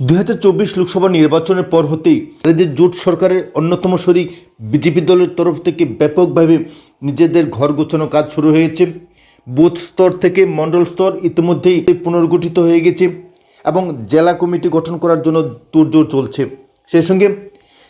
দুই হাজার চব্বিশ লোকসভা নির্বাচনের পর হতেই রাজ্যের জোট সরকারের অন্যতম শরিক বিজেপি দলের তরফ থেকে ব্যাপকভাবে নিজেদের ঘর গোছানো কাজ শুরু হয়েছে। বুথ স্তর থেকে মণ্ডল স্তর ইতিমধ্যেই পুনর্গঠিত হয়ে গেছে এবং জেলা কমিটি গঠন করার জন্য তোড়জোড় চলছে। সেই সঙ্গে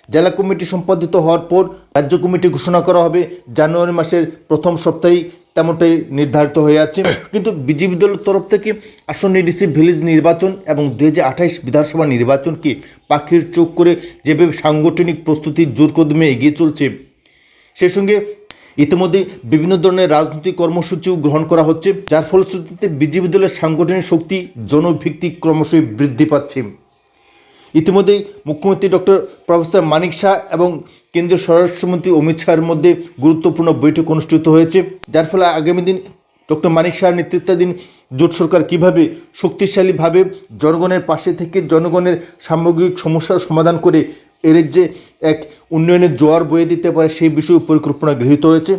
জেলা কমিটি সম্পাদিত হওয়ার পর রাজ্য কমিটি ঘোষণা করা হবে জানুয়ারি মাসের প্রথম সপ্তাহেই তেমনটাই নির্ধারিত হয়ে আছে। কিন্তু বিজেপি দলের তরফ থেকে আসন্ন ডিসি ভিলেজ নির্বাচন এবং দু হাজার আঠাশ বিধানসভা নির্বাচনকে পাখির চোখ করে যেভাবে সাংগঠনিক প্রস্তুতি জোর কদমে এগিয়ে চলছে সেই সঙ্গে ইতিমধ্যে বিভিন্ন ধরনের রাজনৈতিক কর্মসূচিও গ্রহণ করা হচ্ছে, যার ফলশ্রুতিতে বিজেপি দলের সাংগঠনিক শক্তি জনভিত্তিক ক্রমশই বৃদ্ধি পাচ্ছে। ইতিমধ্যেই মুখ্যমন্ত্রী ডক্টর প্রফেসর মানিক শাহ এবং কেন্দ্রীয় স্বরাষ্ট্রমন্ত্রী অমিত শাহের মধ্যে গুরুত্বপূর্ণ বৈঠক অনুষ্ঠিত হয়েছে, যার ফলে আগামী দিন ডক্টর মানিক শাহের নেতৃত্বাধীন জোট সরকার কীভাবে শক্তিশালীভাবে জনগণের পাশে থেকে জনগণের সামগ্রিক সমস্যার সমাধান করে এর যে এক উন্নয়নের জোয়ার বয়ে দিতে পারে সেই বিষয়ে পরিকল্পনা গৃহীত হয়েছে।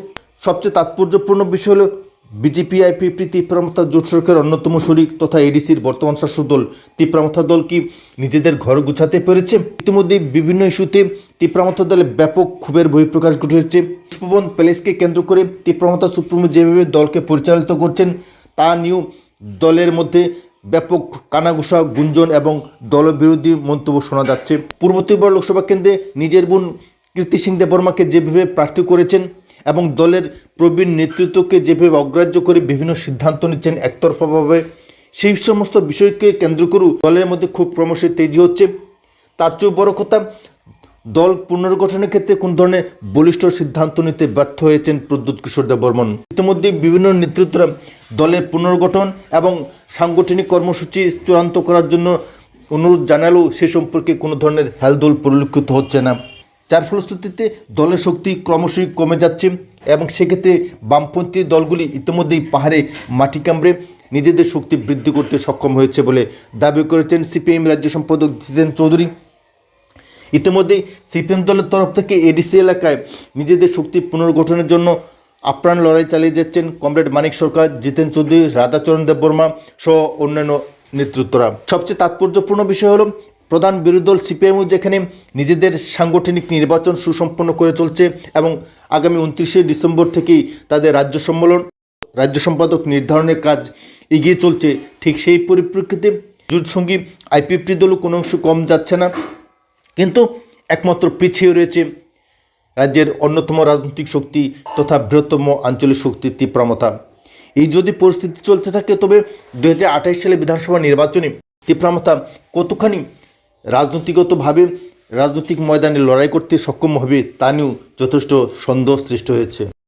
সবচেয়ে তাৎপর্যপূর্ণ বিষয় হলো বিজেপি আইপিএফটি তীব্রামতা জোট সরকারের অন্যতম শরিক তথা এডিসির বর্তমান শাসক দল তীব্রামতা দল কি নিজেদের ঘর গুছাতে পেরেছে? ইতিমধ্যে বিভিন্ন ইস্যুতে তীব্রামতা দলে ব্যাপক ক্ষোভের বহিঃপ্রকাশ ঘটেছে। পুষ্পবন প্যালেসকে কেন্দ্র করে তীব্রামতা সুপ্রিমো যেভাবে দলকে পরিচালিত করছেন, তা নিয়েও দলের মধ্যে ব্যাপক কানাঘুষা, গুঞ্জন এবং দলবিরোধী মন্তব্য শোনা যাচ্ছে। পূর্ব ত্রিপুরা লোকসভা কেন্দ্রে নিজের বোন কীর্তি সিং দেববর্মাকে যেভাবে প্রার্থী করেছেন এবং দলের প্রবীণ নেতৃত্বকে যেভাবে অগ্রাহ্য করে বিভিন্ন সিদ্ধান্ত নিচ্ছেন একতরফাভাবে, সেই সমস্ত বিষয়কে কেন্দ্র করেও দলের মধ্যে খুব ক্রমশই তেজি হচ্ছে। তার চেয়েও বড় কথা, দল পুনর্গঠনের ক্ষেত্রে কোন ধরনের বলিষ্ঠ সিদ্ধান্ত নিতে ব্যর্থ হয়েছেন প্রদ্যুৎ কিশোর দেব বর্মন? ইতিমধ্যে বিভিন্ন নেতৃত্বরা দলের পুনর্গঠন এবং সাংগঠনিক কর্মসূচি চূড়ান্ত করার জন্য অনুরোধ জানালেও সে সম্পর্কে কোনো ধরনের হেলদোল পরিলক্ষিত হচ্ছে না। যার ফলশ্রুতিতে দলের শক্তি ক্রমশই কমে যাচ্ছে এবং সেক্ষেত্রে বামপন্থী দলগুলি ইতিমধ্যেই পাহাড়ে মাটি কামড়ে নিজেদের শক্তি বৃদ্ধি করতে সক্ষম হয়েছে বলে দাবি করেছেন সিপিএম রাজ্য সম্পাদক জিতেন চৌধুরী। ইতিমধ্যেই সিপিএম দলের তরফ থেকে এডিসি এলাকায় নিজেদের শক্তি পুনর্গঠনের জন্য আপ্রাণ লড়াই চালিয়ে যাচ্ছেন কমরেড মানিক সরকার, জিতেন চৌধুরী, রাধাচরণ দেববর্মা সহ অন্যান্য নেতৃত্বরা। সবচেয়ে তাৎপর্যপূর্ণ বিষয় হলো প্রধান বিরোধী দল সিপিএমও যেখানে নিজেদের সাংগঠনিক নির্বাচন সুসম্পন্ন করে চলছে এবং আগামী উনত্রিশে ডিসেম্বর থেকেই তাদের রাজ্য সম্মেলন, রাজ্য সম্পাদক নির্ধারণের কাজ এগিয়ে চলছে। ঠিক সেই পরিপ্রেক্ষিতে জোট সঙ্গী আইপিএফটি দলও কোনো অংশ কম যাচ্ছে না, কিন্তু একমাত্র পিছিয়ে রয়েছে রাজ্যের অন্যতম রাজনৈতিক শক্তি তথা বৃহত্তম আঞ্চলিক শক্তি তীব্রামতা এই যদি পরিস্থিতি চলতে থাকে, তবে দু সালে বিধানসভা নির্বাচনে তীব্রামতা কতখানি রাজনৈতিকগতভাবে রাজনৈতিক ময়দানে লড়াই করতে সক্ষম হবে তা নিয়েও যথেষ্ট সন্দেহ সৃষ্টি হয়েছে।